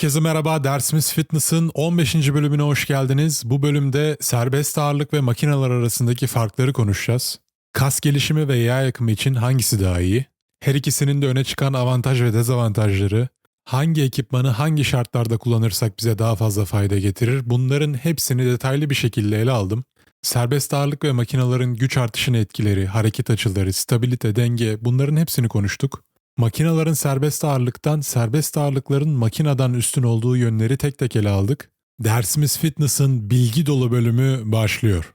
Herkese merhaba. Dersimiz Fitness'ın 15. bölümüne hoş geldiniz. Bu bölümde serbest ağırlık ve makineler arasındaki farkları konuşacağız. Kas gelişimi ve yağ yakımı için hangisi daha iyi? Her ikisinin de öne çıkan avantaj ve dezavantajları, hangi ekipmanı hangi şartlarda kullanırsak bize daha fazla fayda getirir bunların hepsini detaylı bir şekilde ele aldım. Serbest ağırlık ve makinelerin güç artışını etkileri, hareket açıları, stabilite, denge bunların hepsini konuştuk. Makinaların serbest ağırlıktan, serbest ağırlıkların makineden üstün olduğu yönleri tek tek ele aldık. Dersimiz Fitness'ın bilgi dolu bölümü başlıyor.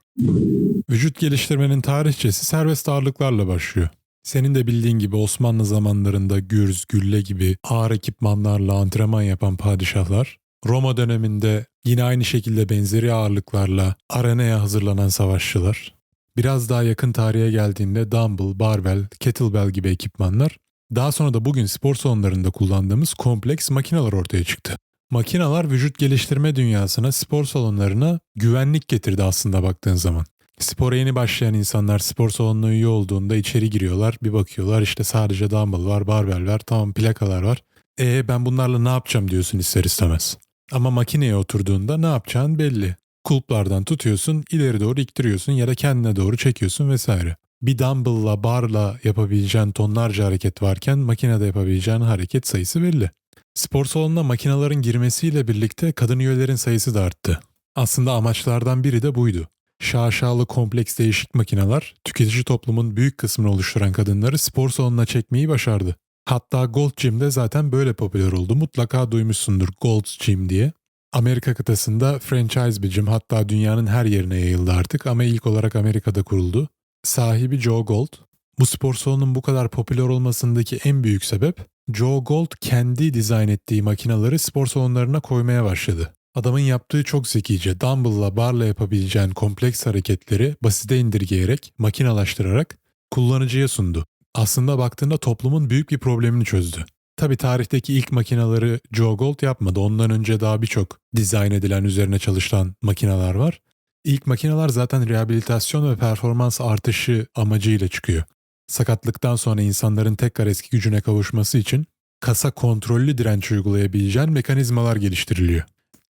Vücut geliştirmenin tarihçesi serbest ağırlıklarla başlıyor. Senin de bildiğin gibi Osmanlı zamanlarında gürz, gülle gibi ağır ekipmanlarla antrenman yapan padişahlar, Roma döneminde yine aynı şekilde benzeri ağırlıklarla arenaya hazırlanan savaşçılar, biraz daha yakın tarihe geldiğinde dumbbell, barbell, kettlebell gibi ekipmanlar daha sonra da bugün spor salonlarında kullandığımız kompleks makineler ortaya çıktı. Makineler vücut geliştirme dünyasına, spor salonlarına güvenlik getirdi aslında baktığın zaman. Spora yeni başlayan insanlar spor salonuna üye olduğunda içeri giriyorlar, bir bakıyorlar işte sadece dumbbell var, barbell var, tamam plakalar var. E ben bunlarla ne yapacağım diyorsun ister istemez. Ama makineye oturduğunda ne yapacağın belli. Kulplardan tutuyorsun, ileri doğru iktiriyorsun ya da kendine doğru çekiyorsun vesaire bir dumbbell'la barla yapabileceğin tonlarca hareket varken makinede yapabileceğin hareket sayısı belli. Spor salonuna makinelerin girmesiyle birlikte kadın üyelerin sayısı da arttı. Aslında amaçlardan biri de buydu. Şaşalı kompleks değişik makineler tüketici toplumun büyük kısmını oluşturan kadınları spor salonuna çekmeyi başardı. Hatta Gold Gym'de zaten böyle popüler oldu. Mutlaka duymuşsundur Gold Gym diye. Amerika kıtasında franchise bir gym hatta dünyanın her yerine yayıldı artık ama ilk olarak Amerika'da kuruldu sahibi Joe Gold. Bu spor salonunun bu kadar popüler olmasındaki en büyük sebep Joe Gold kendi dizayn ettiği makinaları spor salonlarına koymaya başladı. Adamın yaptığı çok zekice dumbbell'la barla yapabileceğin kompleks hareketleri basite indirgeyerek, makinalaştırarak kullanıcıya sundu. Aslında baktığında toplumun büyük bir problemini çözdü. Tabi tarihteki ilk makinaları Joe Gold yapmadı. Ondan önce daha birçok dizayn edilen üzerine çalışılan makineler var. İlk makineler zaten rehabilitasyon ve performans artışı amacıyla çıkıyor. Sakatlıktan sonra insanların tekrar eski gücüne kavuşması için kasa kontrollü direnç uygulayabileceğin mekanizmalar geliştiriliyor.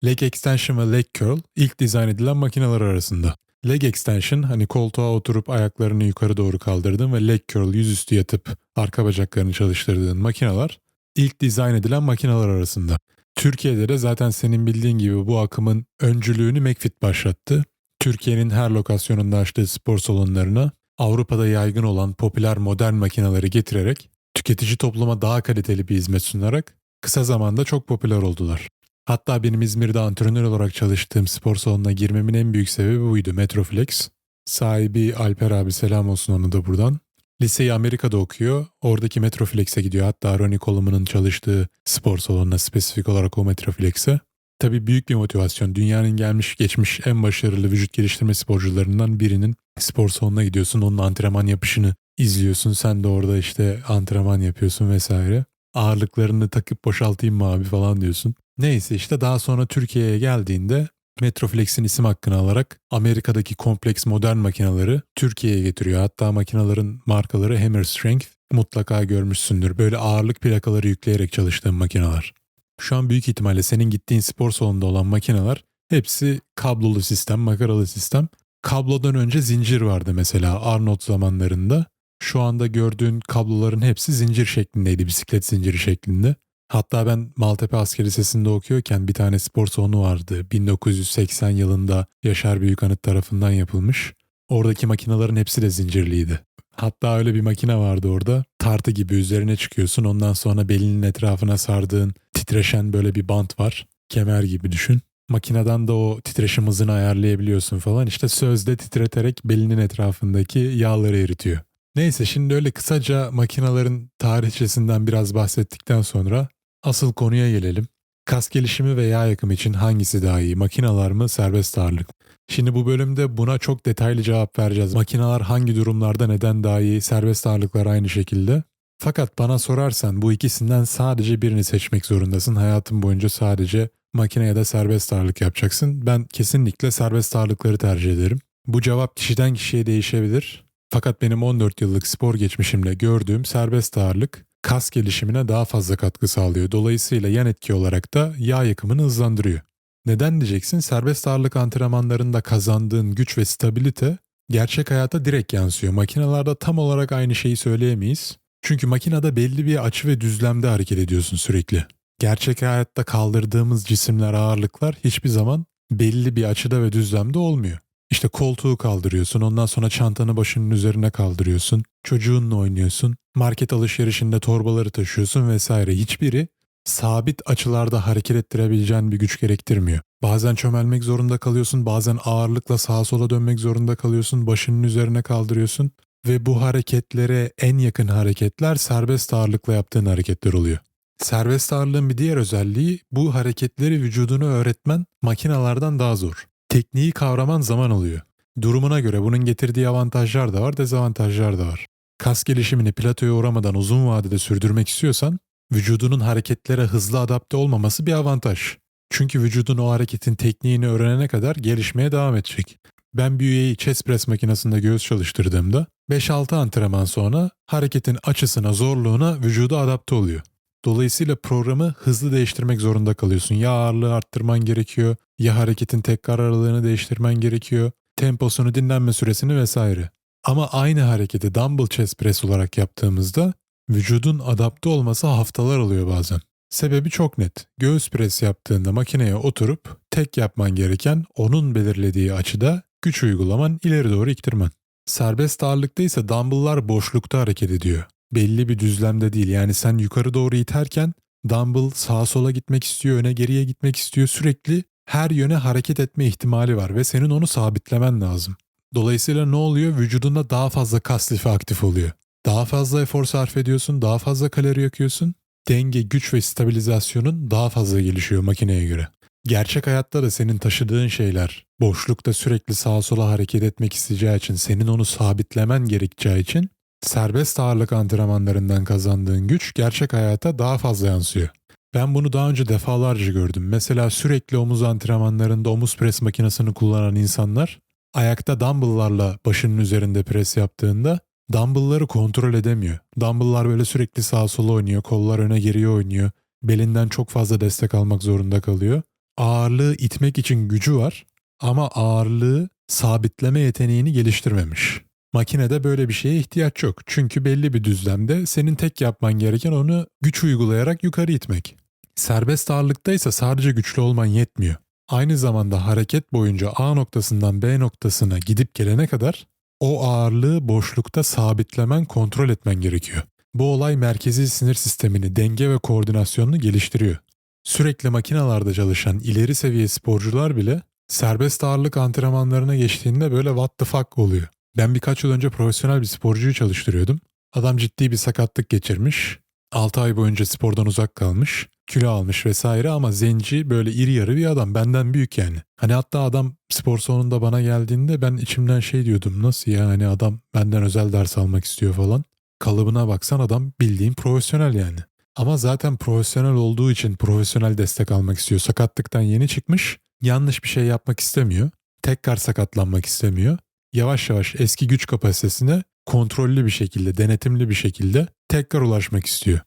Leg extension ve leg curl ilk dizayn edilen makineler arasında. Leg extension hani koltuğa oturup ayaklarını yukarı doğru kaldırdığın ve leg curl yüzüstü yatıp arka bacaklarını çalıştırdığın makineler ilk dizayn edilen makineler arasında. Türkiye'de de zaten senin bildiğin gibi bu akımın öncülüğünü McFit başlattı Türkiye'nin her lokasyonunda açtığı spor salonlarına Avrupa'da yaygın olan popüler modern makineleri getirerek tüketici topluma daha kaliteli bir hizmet sunarak kısa zamanda çok popüler oldular. Hatta benim İzmir'de antrenör olarak çalıştığım spor salonuna girmemin en büyük sebebi buydu Metroflex. Sahibi Alper abi selam olsun onu da buradan. Liseyi Amerika'da okuyor. Oradaki Metroflex'e gidiyor. Hatta Ronnie Coleman'ın çalıştığı spor salonuna spesifik olarak o Metroflex'e. Tabii büyük bir motivasyon. Dünyanın gelmiş geçmiş en başarılı vücut geliştirme sporcularından birinin spor salonuna gidiyorsun. Onun antrenman yapışını izliyorsun. Sen de orada işte antrenman yapıyorsun vesaire. Ağırlıklarını takıp boşaltayım mı abi falan diyorsun. Neyse işte daha sonra Türkiye'ye geldiğinde Metroflex'in isim hakkını alarak Amerika'daki kompleks modern makineleri Türkiye'ye getiriyor. Hatta makinelerin markaları Hammer Strength mutlaka görmüşsündür. Böyle ağırlık plakaları yükleyerek çalıştığım makineler. Şu an büyük ihtimalle senin gittiğin spor salonunda olan makineler hepsi kablolu sistem, makaralı sistem. Kablodan önce zincir vardı mesela Arnold zamanlarında. Şu anda gördüğün kabloların hepsi zincir şeklindeydi, bisiklet zinciri şeklinde. Hatta ben Maltepe Asker Lisesi'nde okuyorken bir tane spor salonu vardı. 1980 yılında Yaşar Büyükanıt tarafından yapılmış. Oradaki makinelerin hepsi de zincirliydi. Hatta öyle bir makine vardı orada. Tartı gibi üzerine çıkıyorsun. Ondan sonra belinin etrafına sardığın titreşen böyle bir bant var. Kemer gibi düşün. Makineden de o titreşim hızını ayarlayabiliyorsun falan. İşte sözde titreterek belinin etrafındaki yağları eritiyor. Neyse şimdi öyle kısaca makinelerin tarihçesinden biraz bahsettikten sonra asıl konuya gelelim. Kas gelişimi ve yağ yakımı için hangisi daha iyi? Makineler mı, serbest ağırlık Şimdi bu bölümde buna çok detaylı cevap vereceğiz. Makineler hangi durumlarda neden daha iyi, serbest ağırlıklar aynı şekilde. Fakat bana sorarsan bu ikisinden sadece birini seçmek zorundasın. Hayatın boyunca sadece makine ya da serbest ağırlık yapacaksın. Ben kesinlikle serbest ağırlıkları tercih ederim. Bu cevap kişiden kişiye değişebilir. Fakat benim 14 yıllık spor geçmişimle gördüğüm serbest ağırlık kas gelişimine daha fazla katkı sağlıyor. Dolayısıyla yan etki olarak da yağ yakımını hızlandırıyor. Neden diyeceksin? Serbest ağırlık antrenmanlarında kazandığın güç ve stabilite gerçek hayata direkt yansıyor. Makinalarda tam olarak aynı şeyi söyleyemeyiz. Çünkü makinede belli bir açı ve düzlemde hareket ediyorsun sürekli. Gerçek hayatta kaldırdığımız cisimler, ağırlıklar hiçbir zaman belli bir açıda ve düzlemde olmuyor. İşte koltuğu kaldırıyorsun, ondan sonra çantanı başının üzerine kaldırıyorsun, çocuğunla oynuyorsun, market alışverişinde torbaları taşıyorsun vesaire. Hiçbiri sabit açılarda hareket ettirebileceğin bir güç gerektirmiyor. Bazen çömelmek zorunda kalıyorsun, bazen ağırlıkla sağa sola dönmek zorunda kalıyorsun, başının üzerine kaldırıyorsun ve bu hareketlere en yakın hareketler serbest ağırlıkla yaptığın hareketler oluyor. Serbest ağırlığın bir diğer özelliği bu hareketleri vücudunu öğretmen makinalardan daha zor. Tekniği kavraman zaman alıyor. Durumuna göre bunun getirdiği avantajlar da var, dezavantajlar da var. Kas gelişimini platoya uğramadan uzun vadede sürdürmek istiyorsan vücudunun hareketlere hızlı adapte olmaması bir avantaj. Çünkü vücudun o hareketin tekniğini öğrenene kadar gelişmeye devam edecek. Ben bir üyeyi chest press makinesinde göğüs çalıştırdığımda 5-6 antrenman sonra hareketin açısına, zorluğuna vücudu adapte oluyor. Dolayısıyla programı hızlı değiştirmek zorunda kalıyorsun. Ya ağırlığı arttırman gerekiyor, ya hareketin tekrar aralığını değiştirmen gerekiyor, temposunu, dinlenme süresini vesaire. Ama aynı hareketi dumbbell chest press olarak yaptığımızda vücudun adapte olması haftalar alıyor bazen. Sebebi çok net. Göğüs pres yaptığında makineye oturup tek yapman gereken onun belirlediği açıda güç uygulaman ileri doğru iktirmen. Serbest ağırlıkta ise dumbbell'lar boşlukta hareket ediyor. Belli bir düzlemde değil yani sen yukarı doğru iterken dumbbell sağa sola gitmek istiyor, öne geriye gitmek istiyor. Sürekli her yöne hareket etme ihtimali var ve senin onu sabitlemen lazım. Dolayısıyla ne oluyor? Vücudunda daha fazla kas lifi aktif oluyor. Daha fazla efor sarf ediyorsun, daha fazla kalori yakıyorsun. Denge, güç ve stabilizasyonun daha fazla gelişiyor makineye göre. Gerçek hayatta da senin taşıdığın şeyler boşlukta sürekli sağa sola hareket etmek isteyeceği için senin onu sabitlemen gerekeceği için serbest ağırlık antrenmanlarından kazandığın güç gerçek hayata daha fazla yansıyor. Ben bunu daha önce defalarca gördüm. Mesela sürekli omuz antrenmanlarında omuz pres makinesini kullanan insanlar ayakta dumbbell'larla başının üzerinde pres yaptığında dumbbell'ları kontrol edemiyor. Dumbbell'lar böyle sürekli sağa sola oynuyor, kollar öne geriye oynuyor. Belinden çok fazla destek almak zorunda kalıyor. Ağırlığı itmek için gücü var ama ağırlığı sabitleme yeteneğini geliştirmemiş. Makinede böyle bir şeye ihtiyaç yok. Çünkü belli bir düzlemde senin tek yapman gereken onu güç uygulayarak yukarı itmek. Serbest ağırlıkta ise sadece güçlü olman yetmiyor. Aynı zamanda hareket boyunca A noktasından B noktasına gidip gelene kadar o ağırlığı boşlukta sabitlemen, kontrol etmen gerekiyor. Bu olay merkezi sinir sistemini, denge ve koordinasyonunu geliştiriyor. Sürekli makinalarda çalışan ileri seviye sporcular bile serbest ağırlık antrenmanlarına geçtiğinde böyle what the fuck oluyor. Ben birkaç yıl önce profesyonel bir sporcuyu çalıştırıyordum. Adam ciddi bir sakatlık geçirmiş. 6 ay boyunca spordan uzak kalmış. Kilo almış vesaire ama zenci böyle iri yarı bir adam. Benden büyük yani. Hani hatta adam spor salonunda bana geldiğinde ben içimden şey diyordum. Nasıl ya hani adam benden özel ders almak istiyor falan. Kalıbına baksan adam bildiğin profesyonel yani. Ama zaten profesyonel olduğu için profesyonel destek almak istiyor. Sakatlıktan yeni çıkmış. Yanlış bir şey yapmak istemiyor. Tekrar sakatlanmak istemiyor. Yavaş yavaş eski güç kapasitesine kontrollü bir şekilde, denetimli bir şekilde tekrar ulaşmak istiyor.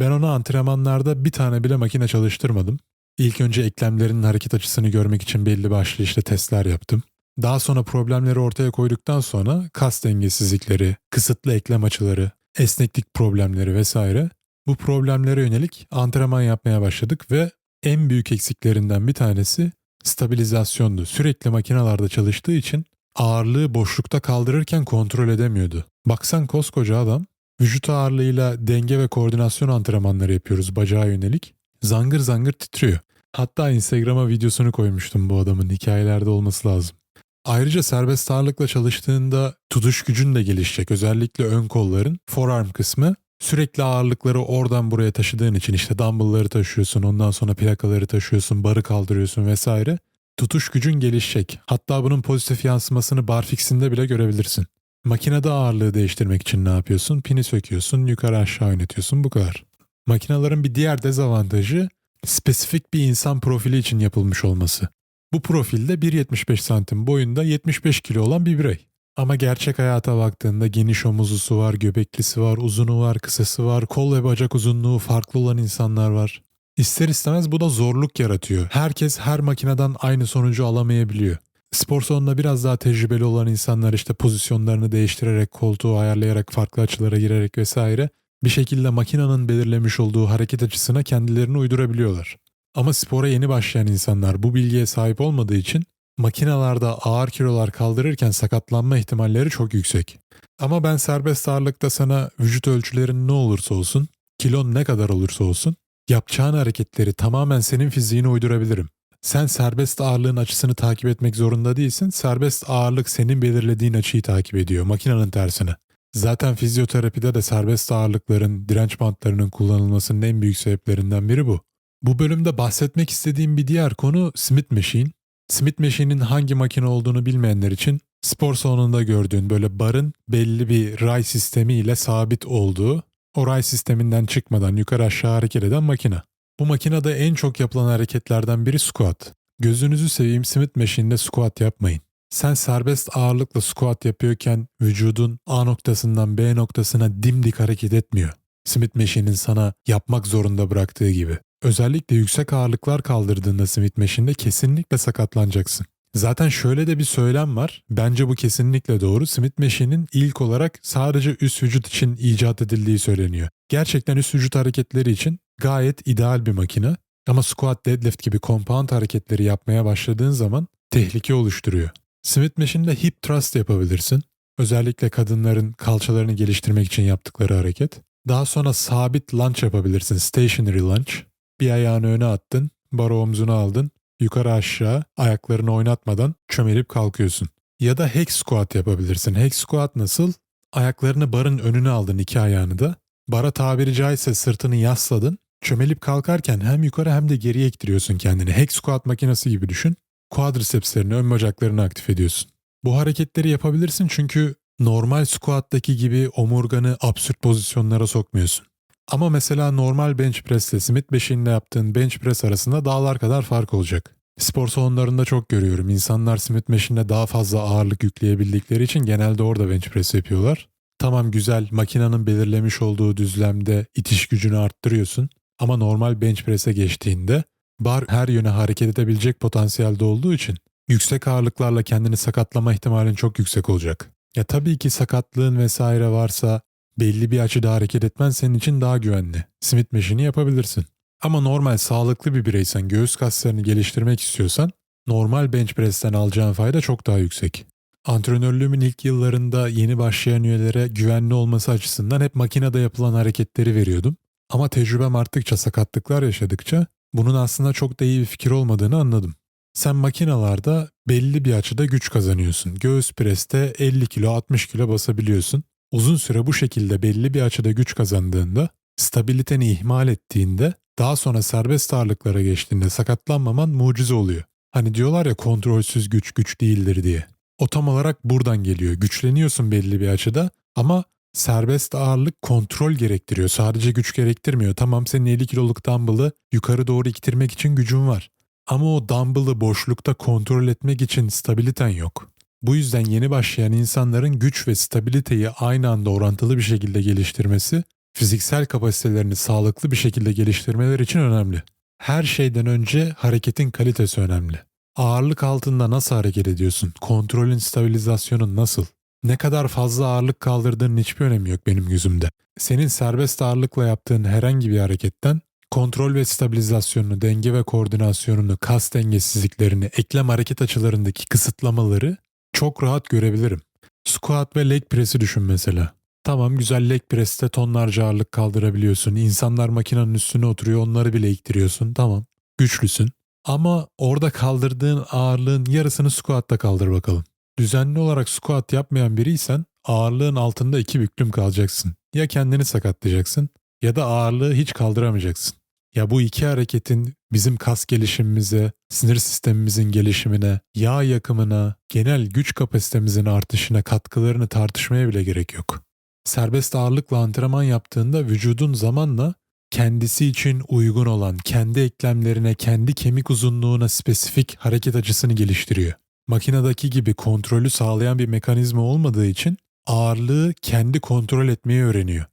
Ben ona antrenmanlarda bir tane bile makine çalıştırmadım. İlk önce eklemlerinin hareket açısını görmek için belli başlı işte testler yaptım. Daha sonra problemleri ortaya koyduktan sonra kas dengesizlikleri, kısıtlı eklem açıları, esneklik problemleri vesaire bu problemlere yönelik antrenman yapmaya başladık ve en büyük eksiklerinden bir tanesi stabilizasyondu. Sürekli makinalarda çalıştığı için ağırlığı boşlukta kaldırırken kontrol edemiyordu. Baksan koskoca adam vücut ağırlığıyla denge ve koordinasyon antrenmanları yapıyoruz bacağa yönelik. Zangır zangır titriyor. Hatta Instagram'a videosunu koymuştum bu adamın hikayelerde olması lazım. Ayrıca serbest ağırlıkla çalıştığında tutuş gücün de gelişecek. Özellikle ön kolların forearm kısmı sürekli ağırlıkları oradan buraya taşıdığın için işte dumbbellları taşıyorsun, ondan sonra plakaları taşıyorsun, barı kaldırıyorsun vesaire. Tutuş gücün gelişecek. Hatta bunun pozitif yansımasını barfix'inde bile görebilirsin. Makinede ağırlığı değiştirmek için ne yapıyorsun? Pini söküyorsun, yukarı aşağı oynatıyorsun bu kadar. Makinaların bir diğer dezavantajı spesifik bir insan profili için yapılmış olması. Bu profilde 1.75 santim boyunda 75 kilo olan bir birey. Ama gerçek hayata baktığında geniş omuzlusu var, göbeklisi var, uzunu var, kısası var, kol ve bacak uzunluğu farklı olan insanlar var. İster istemez bu da zorluk yaratıyor. Herkes her makineden aynı sonucu alamayabiliyor. Spor salonunda biraz daha tecrübeli olan insanlar işte pozisyonlarını değiştirerek, koltuğu ayarlayarak, farklı açılara girerek vesaire bir şekilde makinenin belirlemiş olduğu hareket açısına kendilerini uydurabiliyorlar. Ama spora yeni başlayan insanlar bu bilgiye sahip olmadığı için makinalarda ağır kilolar kaldırırken sakatlanma ihtimalleri çok yüksek. Ama ben serbest ağırlıkta sana vücut ölçülerin ne olursa olsun, kilon ne kadar olursa olsun, yapacağın hareketleri tamamen senin fiziğine uydurabilirim. Sen serbest ağırlığın açısını takip etmek zorunda değilsin. Serbest ağırlık senin belirlediğin açıyı takip ediyor, makinenin tersine. Zaten fizyoterapide de serbest ağırlıkların, direnç bantlarının kullanılmasının en büyük sebeplerinden biri bu. Bu bölümde bahsetmek istediğim bir diğer konu Smith Machine. Smith Machine'in hangi makine olduğunu bilmeyenler için spor salonunda gördüğün böyle barın belli bir ray sistemi ile sabit olduğu, o ray sisteminden çıkmadan yukarı aşağı hareket eden makine. Bu makinede en çok yapılan hareketlerden biri squat. Gözünüzü seveyim Smith Machine'de squat yapmayın. Sen serbest ağırlıkla squat yapıyorken vücudun A noktasından B noktasına dimdik hareket etmiyor. Smith Machine'in sana yapmak zorunda bıraktığı gibi. Özellikle yüksek ağırlıklar kaldırdığında Smith Machine'de kesinlikle sakatlanacaksın. Zaten şöyle de bir söylem var. Bence bu kesinlikle doğru. Smith Machine'in ilk olarak sadece üst vücut için icat edildiği söyleniyor. Gerçekten üst vücut hareketleri için gayet ideal bir makine. Ama squat, deadlift gibi compound hareketleri yapmaya başladığın zaman tehlike oluşturuyor. Smith Machine'de hip thrust yapabilirsin. Özellikle kadınların kalçalarını geliştirmek için yaptıkları hareket. Daha sonra sabit lunge yapabilirsin. Stationary lunge. Bir ayağını öne attın, baro omzuna aldın, yukarı aşağı ayaklarını oynatmadan çömelip kalkıyorsun. Ya da hex squat yapabilirsin. Hex squat nasıl? Ayaklarını barın önüne aldın iki ayağını da. Bara tabiri caizse sırtını yasladın. Çömelip kalkarken hem yukarı hem de geriye ittiriyorsun kendini. Hex squat makinesi gibi düşün. Quadricepslerini, ön bacaklarını aktif ediyorsun. Bu hareketleri yapabilirsin çünkü normal squat'taki gibi omurganı absürt pozisyonlara sokmuyorsun. Ama mesela normal bench press ile Smith beşiğinde yaptığın bench press arasında dağlar kadar fark olacak. Spor salonlarında çok görüyorum. İnsanlar Smith Machine'de daha fazla ağırlık yükleyebildikleri için genelde orada bench press yapıyorlar. Tamam güzel makinenin belirlemiş olduğu düzlemde itiş gücünü arttırıyorsun. Ama normal bench press'e geçtiğinde bar her yöne hareket edebilecek potansiyelde olduğu için yüksek ağırlıklarla kendini sakatlama ihtimalin çok yüksek olacak. Ya tabii ki sakatlığın vesaire varsa belli bir açıda hareket etmen senin için daha güvenli. Smith Machine'i yapabilirsin. Ama normal sağlıklı bir bireysen göğüs kaslarını geliştirmek istiyorsan normal bench press'ten alacağın fayda çok daha yüksek. Antrenörlüğümün ilk yıllarında yeni başlayan üyelere güvenli olması açısından hep makinede yapılan hareketleri veriyordum. Ama tecrübem arttıkça sakatlıklar yaşadıkça bunun aslında çok da iyi bir fikir olmadığını anladım. Sen makinalarda belli bir açıda güç kazanıyorsun. Göğüs preste 50 kilo 60 kilo basabiliyorsun. Uzun süre bu şekilde belli bir açıda güç kazandığında, stabiliteni ihmal ettiğinde, daha sonra serbest ağırlıklara geçtiğinde sakatlanmaman mucize oluyor. Hani diyorlar ya kontrolsüz güç güç değildir diye. O tam olarak buradan geliyor. Güçleniyorsun belli bir açıda ama serbest ağırlık kontrol gerektiriyor. Sadece güç gerektirmiyor. Tamam senin 50 kiloluk dumbbell'ı yukarı doğru iktirmek için gücün var. Ama o dumbbell'ı boşlukta kontrol etmek için stabiliten yok. Bu yüzden yeni başlayan insanların güç ve stabiliteyi aynı anda orantılı bir şekilde geliştirmesi, fiziksel kapasitelerini sağlıklı bir şekilde geliştirmeleri için önemli. Her şeyden önce hareketin kalitesi önemli. Ağırlık altında nasıl hareket ediyorsun? Kontrolün stabilizasyonun nasıl? Ne kadar fazla ağırlık kaldırdığının hiçbir önemi yok benim gözümde. Senin serbest ağırlıkla yaptığın herhangi bir hareketten kontrol ve stabilizasyonunu, denge ve koordinasyonunu, kas dengesizliklerini, eklem hareket açılarındaki kısıtlamaları çok rahat görebilirim. Squat ve leg press'i düşün mesela. Tamam güzel leg press'te tonlarca ağırlık kaldırabiliyorsun. İnsanlar makinenin üstüne oturuyor onları bile iktiriyorsun. Tamam güçlüsün. Ama orada kaldırdığın ağırlığın yarısını squat'ta kaldır bakalım. Düzenli olarak squat yapmayan biriysen ağırlığın altında iki büklüm kalacaksın. Ya kendini sakatlayacaksın ya da ağırlığı hiç kaldıramayacaksın. Ya bu iki hareketin bizim kas gelişimimize, sinir sistemimizin gelişimine, yağ yakımına, genel güç kapasitemizin artışına katkılarını tartışmaya bile gerek yok. Serbest ağırlıkla antrenman yaptığında vücudun zamanla kendisi için uygun olan, kendi eklemlerine, kendi kemik uzunluğuna spesifik hareket açısını geliştiriyor. Makinedeki gibi kontrolü sağlayan bir mekanizma olmadığı için ağırlığı kendi kontrol etmeyi öğreniyor.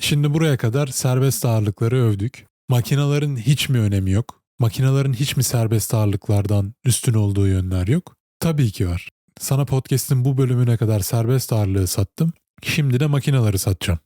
Şimdi buraya kadar serbest ağırlıkları övdük. Makinaların hiç mi önemi yok? Makinaların hiç mi serbest ağırlıklardan üstün olduğu yönler yok? Tabii ki var. Sana podcast'in bu bölümüne kadar serbest ağırlığı sattım. Şimdi de makinaları satacağım.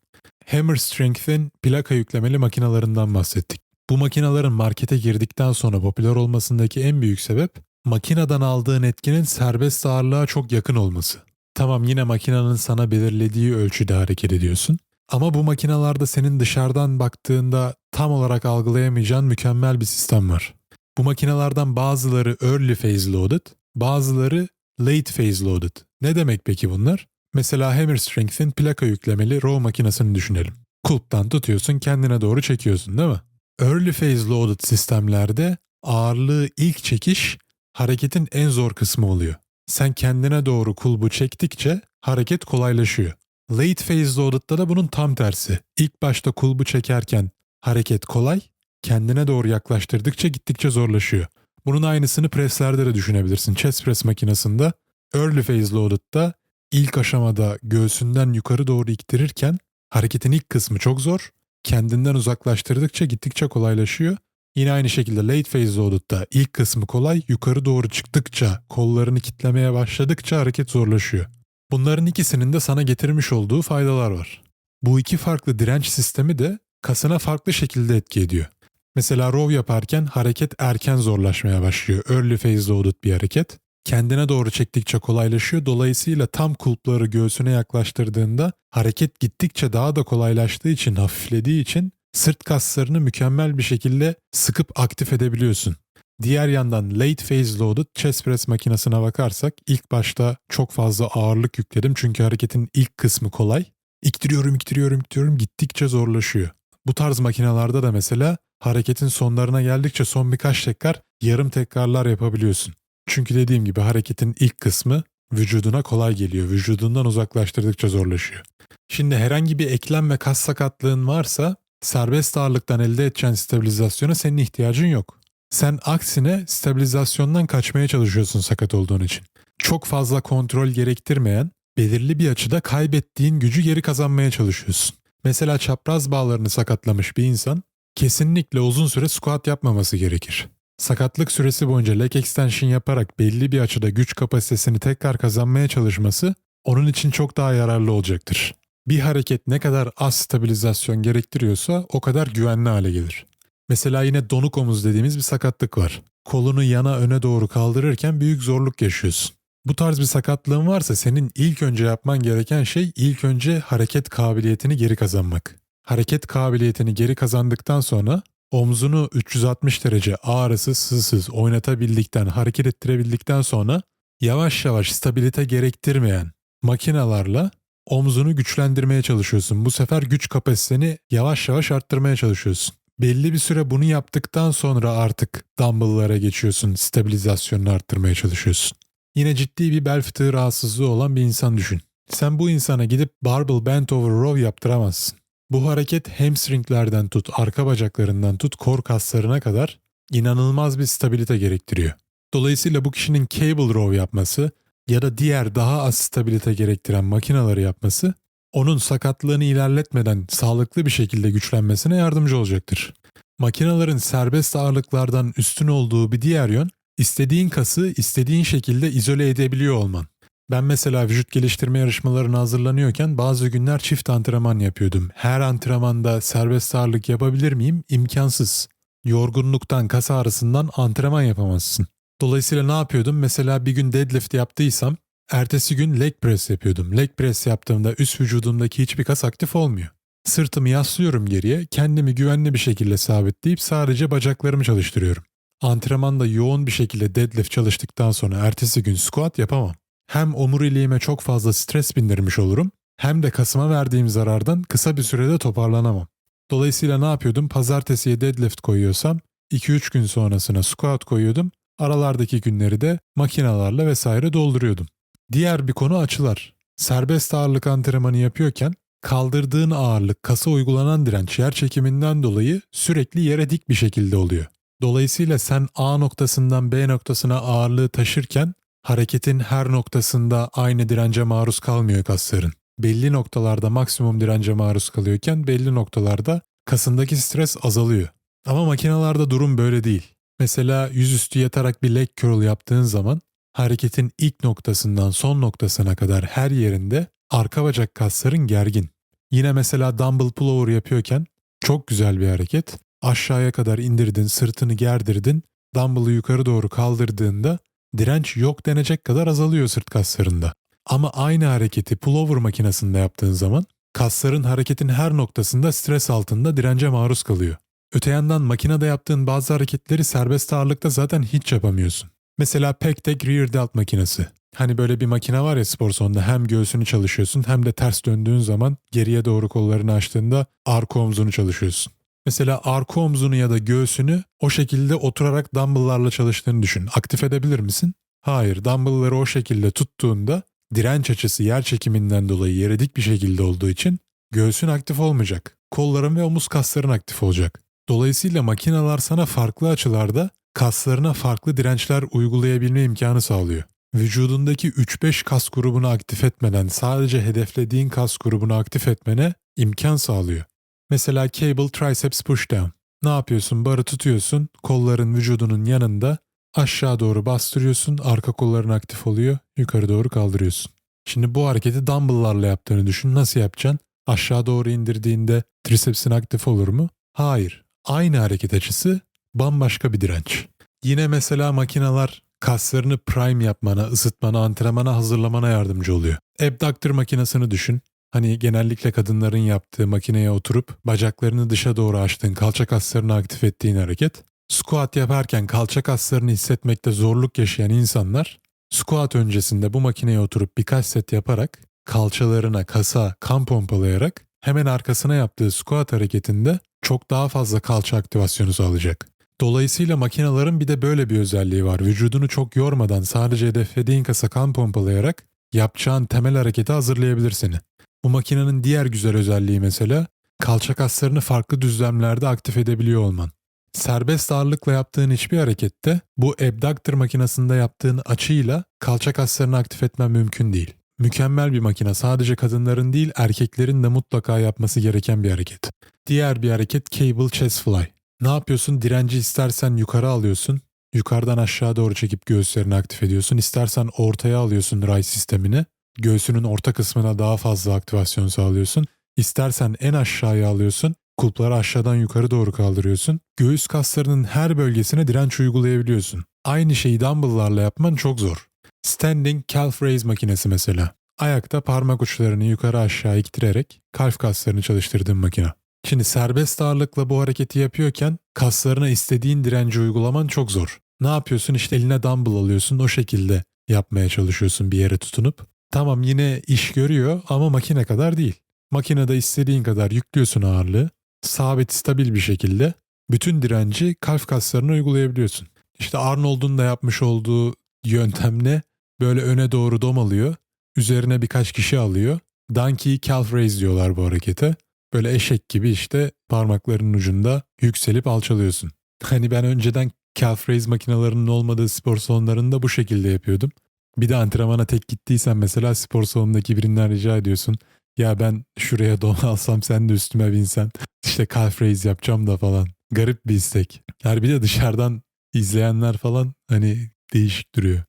Hammer Strength'in plaka yüklemeli makinalarından bahsettik. Bu makinaların markete girdikten sonra popüler olmasındaki en büyük sebep makineden aldığın etkinin serbest ağırlığa çok yakın olması. Tamam yine makinenin sana belirlediği ölçüde hareket ediyorsun. Ama bu makinalarda senin dışarıdan baktığında tam olarak algılayamayacağın mükemmel bir sistem var. Bu makinalardan bazıları early phase loaded, bazıları late phase loaded. Ne demek peki bunlar? Mesela Hammer Strength'in plaka yüklemeli row makinesini düşünelim. Kulptan tutuyorsun kendine doğru çekiyorsun değil mi? Early phase loaded sistemlerde ağırlığı ilk çekiş hareketin en zor kısmı oluyor. Sen kendine doğru kulbu çektikçe hareket kolaylaşıyor. Late phase loaded'da da bunun tam tersi. İlk başta kulbu çekerken hareket kolay, kendine doğru yaklaştırdıkça gittikçe zorlaşıyor. Bunun aynısını presslerde de düşünebilirsin. Chest press makinesinde early phase loaded'da ilk aşamada göğsünden yukarı doğru iktirirken hareketin ilk kısmı çok zor. Kendinden uzaklaştırdıkça gittikçe kolaylaşıyor. Yine aynı şekilde late phase loaded'da ilk kısmı kolay, yukarı doğru çıktıkça, kollarını kitlemeye başladıkça hareket zorlaşıyor. Bunların ikisinin de sana getirmiş olduğu faydalar var. Bu iki farklı direnç sistemi de kasına farklı şekilde etki ediyor. Mesela row yaparken hareket erken zorlaşmaya başlıyor. Early phase loaded bir hareket. Kendine doğru çektikçe kolaylaşıyor. Dolayısıyla tam kulpları göğsüne yaklaştırdığında hareket gittikçe daha da kolaylaştığı için, hafiflediği için sırt kaslarını mükemmel bir şekilde sıkıp aktif edebiliyorsun. Diğer yandan late phase loaded chest press makinesine bakarsak ilk başta çok fazla ağırlık yükledim çünkü hareketin ilk kısmı kolay. İktiriyorum, iktiriyorum, iktiriyorum gittikçe zorlaşıyor. Bu tarz makinalarda da mesela hareketin sonlarına geldikçe son birkaç tekrar yarım tekrarlar yapabiliyorsun. Çünkü dediğim gibi hareketin ilk kısmı vücuduna kolay geliyor. Vücudundan uzaklaştırdıkça zorlaşıyor. Şimdi herhangi bir eklem ve kas sakatlığın varsa serbest ağırlıktan elde edeceğin stabilizasyona senin ihtiyacın yok. Sen aksine stabilizasyondan kaçmaya çalışıyorsun sakat olduğun için. Çok fazla kontrol gerektirmeyen, belirli bir açıda kaybettiğin gücü geri kazanmaya çalışıyorsun. Mesela çapraz bağlarını sakatlamış bir insan kesinlikle uzun süre squat yapmaması gerekir. Sakatlık süresi boyunca leg extension yaparak belli bir açıda güç kapasitesini tekrar kazanmaya çalışması onun için çok daha yararlı olacaktır. Bir hareket ne kadar az stabilizasyon gerektiriyorsa o kadar güvenli hale gelir. Mesela yine donuk omuz dediğimiz bir sakatlık var. Kolunu yana öne doğru kaldırırken büyük zorluk yaşıyorsun. Bu tarz bir sakatlığın varsa senin ilk önce yapman gereken şey ilk önce hareket kabiliyetini geri kazanmak. Hareket kabiliyetini geri kazandıktan sonra omzunu 360 derece ağrısız sızsız oynatabildikten, hareket ettirebildikten sonra yavaş yavaş stabilite gerektirmeyen makinalarla omzunu güçlendirmeye çalışıyorsun. Bu sefer güç kapasiteni yavaş yavaş arttırmaya çalışıyorsun. Belli bir süre bunu yaptıktan sonra artık dumbbell'lara geçiyorsun, stabilizasyonunu arttırmaya çalışıyorsun. Yine ciddi bir bel fıtığı rahatsızlığı olan bir insan düşün. Sen bu insana gidip barbell bent over row yaptıramazsın. Bu hareket hamstringlerden tut, arka bacaklarından tut, kor kaslarına kadar inanılmaz bir stabilite gerektiriyor. Dolayısıyla bu kişinin cable row yapması ya da diğer daha az stabilite gerektiren makinaları yapması onun sakatlığını ilerletmeden sağlıklı bir şekilde güçlenmesine yardımcı olacaktır. Makinaların serbest ağırlıklardan üstün olduğu bir diğer yön, istediğin kası istediğin şekilde izole edebiliyor olman. Ben mesela vücut geliştirme yarışmalarına hazırlanıyorken bazı günler çift antrenman yapıyordum. Her antrenmanda serbest ağırlık yapabilir miyim? İmkansız. Yorgunluktan, kas ağrısından antrenman yapamazsın. Dolayısıyla ne yapıyordum? Mesela bir gün deadlift yaptıysam ertesi gün leg press yapıyordum. Leg press yaptığımda üst vücudumdaki hiçbir kas aktif olmuyor. Sırtımı yaslıyorum geriye, kendimi güvenli bir şekilde sabitleyip sadece bacaklarımı çalıştırıyorum. Antrenmanda yoğun bir şekilde deadlift çalıştıktan sonra ertesi gün squat yapamam. Hem omuriliğime çok fazla stres bindirmiş olurum hem de kasıma verdiğim zarardan kısa bir sürede toparlanamam. Dolayısıyla ne yapıyordum? Pazartesiye deadlift koyuyorsam 2-3 gün sonrasına squat koyuyordum. Aralardaki günleri de makinalarla vesaire dolduruyordum. Diğer bir konu açılar. Serbest ağırlık antrenmanı yapıyorken kaldırdığın ağırlık kasa uygulanan direnç yer çekiminden dolayı sürekli yere dik bir şekilde oluyor. Dolayısıyla sen A noktasından B noktasına ağırlığı taşırken hareketin her noktasında aynı dirence maruz kalmıyor kasların. Belli noktalarda maksimum dirence maruz kalıyorken belli noktalarda kasındaki stres azalıyor. Ama makinalarda durum böyle değil. Mesela yüzüstü yatarak bir leg curl yaptığın zaman hareketin ilk noktasından son noktasına kadar her yerinde arka bacak kasların gergin. Yine mesela dumbbell pullover yapıyorken çok güzel bir hareket. Aşağıya kadar indirdin, sırtını gerdirdin. Dumbbell'ı yukarı doğru kaldırdığında direnç yok denecek kadar azalıyor sırt kaslarında. Ama aynı hareketi pullover makinesinde yaptığın zaman kasların hareketin her noktasında stres altında dirence maruz kalıyor. Öte yandan makinede yaptığın bazı hareketleri serbest ağırlıkta zaten hiç yapamıyorsun. Mesela pec deck rear delt makinesi. Hani böyle bir makine var ya spor salonunda hem göğsünü çalışıyorsun hem de ters döndüğün zaman geriye doğru kollarını açtığında arka omzunu çalışıyorsun. Mesela arka omzunu ya da göğsünü o şekilde oturarak dumbbell'larla çalıştığını düşün. Aktif edebilir misin? Hayır, dumbbell'ları o şekilde tuttuğunda direnç açısı yer çekiminden dolayı yere dik bir şekilde olduğu için göğsün aktif olmayacak. Kolların ve omuz kasların aktif olacak. Dolayısıyla makineler sana farklı açılarda kaslarına farklı dirençler uygulayabilme imkanı sağlıyor. Vücudundaki 3-5 kas grubunu aktif etmeden sadece hedeflediğin kas grubunu aktif etmene imkan sağlıyor. Mesela cable triceps pushdown. Ne yapıyorsun? Barı tutuyorsun, kolların vücudunun yanında aşağı doğru bastırıyorsun, arka kolların aktif oluyor, yukarı doğru kaldırıyorsun. Şimdi bu hareketi dumbbell'larla yaptığını düşün. Nasıl yapacaksın? Aşağı doğru indirdiğinde tricepsin aktif olur mu? Hayır. Aynı hareket açısı bambaşka bir direnç. Yine mesela makineler kaslarını prime yapmana, ısıtmana, antrenmana hazırlamana yardımcı oluyor. Abductor makinesini düşün. Hani genellikle kadınların yaptığı makineye oturup bacaklarını dışa doğru açtığın, kalça kaslarını aktif ettiğin hareket. Squat yaparken kalça kaslarını hissetmekte zorluk yaşayan insanlar squat öncesinde bu makineye oturup birkaç set yaparak kalçalarına kasa kan pompalayarak hemen arkasına yaptığı squat hareketinde çok daha fazla kalça aktivasyonu sağlayacak. Dolayısıyla makinelerin bir de böyle bir özelliği var. Vücudunu çok yormadan sadece hedeflediğin kasa kan pompalayarak yapacağın temel hareketi hazırlayabilir seni. Bu makinenin diğer güzel özelliği mesela kalça kaslarını farklı düzlemlerde aktif edebiliyor olman. Serbest ağırlıkla yaptığın hiçbir harekette bu abductor makinesinde yaptığın açıyla kalça kaslarını aktif etmen mümkün değil. Mükemmel bir makine sadece kadınların değil erkeklerin de mutlaka yapması gereken bir hareket. Diğer bir hareket cable chest fly. Ne yapıyorsun? Direnci istersen yukarı alıyorsun. Yukarıdan aşağı doğru çekip göğüslerini aktif ediyorsun. İstersen ortaya alıyorsun ray sistemini. Göğsünün orta kısmına daha fazla aktivasyon sağlıyorsun. İstersen en aşağıya alıyorsun. Kulpları aşağıdan yukarı doğru kaldırıyorsun. Göğüs kaslarının her bölgesine direnç uygulayabiliyorsun. Aynı şeyi dumbbell'larla yapman çok zor. Standing calf raise makinesi mesela. Ayakta parmak uçlarını yukarı aşağı iktirerek kalf kaslarını çalıştırdığın makine. Şimdi serbest ağırlıkla bu hareketi yapıyorken kaslarına istediğin direnci uygulaman çok zor. Ne yapıyorsun? İşte eline dumbbell alıyorsun o şekilde yapmaya çalışıyorsun bir yere tutunup. Tamam yine iş görüyor ama makine kadar değil. Makinede istediğin kadar yüklüyorsun ağırlığı. Sabit stabil bir şekilde bütün direnci kalf kaslarına uygulayabiliyorsun. İşte Arnold'un da yapmış olduğu yöntem ne? Böyle öne doğru dom alıyor. Üzerine birkaç kişi alıyor. Donkey calf raise diyorlar bu harekete. Böyle eşek gibi işte parmaklarının ucunda yükselip alçalıyorsun. Hani ben önceden calf raise makinelerinin olmadığı spor salonlarında bu şekilde yapıyordum. Bir de antrenmana tek gittiysen mesela spor salonundaki birinden rica ediyorsun. Ya ben şuraya don alsam sen de üstüme binsen. İşte calf raise yapacağım da falan. Garip bir istek. Yani bir de dışarıdan izleyenler falan hani değişik duruyor.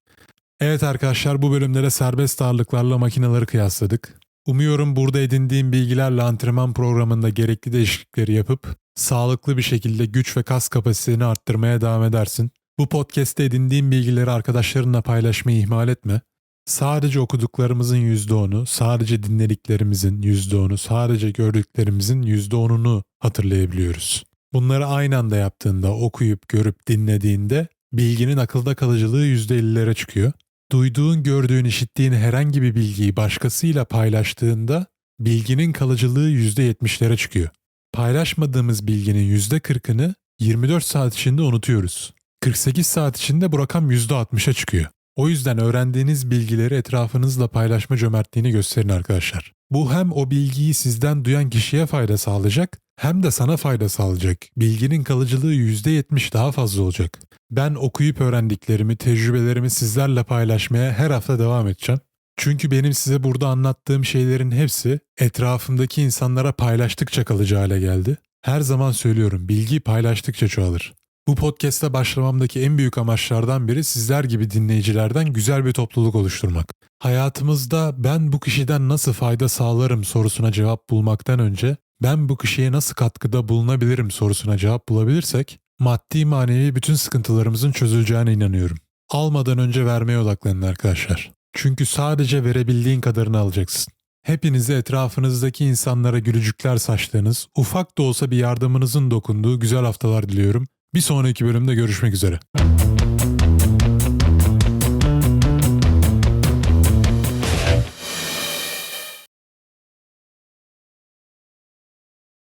Evet arkadaşlar bu bölümlere serbest ağırlıklarla makineleri kıyasladık. Umuyorum burada edindiğim bilgilerle antrenman programında gerekli değişiklikleri yapıp sağlıklı bir şekilde güç ve kas kapasiteni arttırmaya devam edersin. Bu podcast'te edindiğim bilgileri arkadaşlarınla paylaşmayı ihmal etme. Sadece okuduklarımızın %10'u, sadece dinlediklerimizin %10'u, sadece gördüklerimizin %10'unu hatırlayabiliyoruz. Bunları aynı anda yaptığında, okuyup, görüp, dinlediğinde bilginin akılda kalıcılığı %50'lere çıkıyor. Duyduğun, gördüğün, işittiğin herhangi bir bilgiyi başkasıyla paylaştığında bilginin kalıcılığı %70'lere çıkıyor. Paylaşmadığımız bilginin %40'ını 24 saat içinde unutuyoruz. 48 saat içinde bu rakam %60'a çıkıyor. O yüzden öğrendiğiniz bilgileri etrafınızla paylaşma cömertliğini gösterin arkadaşlar. Bu hem o bilgiyi sizden duyan kişiye fayda sağlayacak Hem de sana fayda sağlayacak. Bilginin kalıcılığı %70 daha fazla olacak. Ben okuyup öğrendiklerimi, tecrübelerimi sizlerle paylaşmaya her hafta devam edeceğim. Çünkü benim size burada anlattığım şeylerin hepsi etrafımdaki insanlara paylaştıkça kalıcı hale geldi. Her zaman söylüyorum, bilgi paylaştıkça çoğalır. Bu podcast'a başlamamdaki en büyük amaçlardan biri sizler gibi dinleyicilerden güzel bir topluluk oluşturmak. Hayatımızda ben bu kişiden nasıl fayda sağlarım sorusuna cevap bulmaktan önce ben bu kişiye nasıl katkıda bulunabilirim sorusuna cevap bulabilirsek maddi manevi bütün sıkıntılarımızın çözüleceğine inanıyorum. Almadan önce vermeye odaklanın arkadaşlar. Çünkü sadece verebildiğin kadarını alacaksın. Hepinize etrafınızdaki insanlara gülücükler saçtığınız, ufak da olsa bir yardımınızın dokunduğu güzel haftalar diliyorum. Bir sonraki bölümde görüşmek üzere.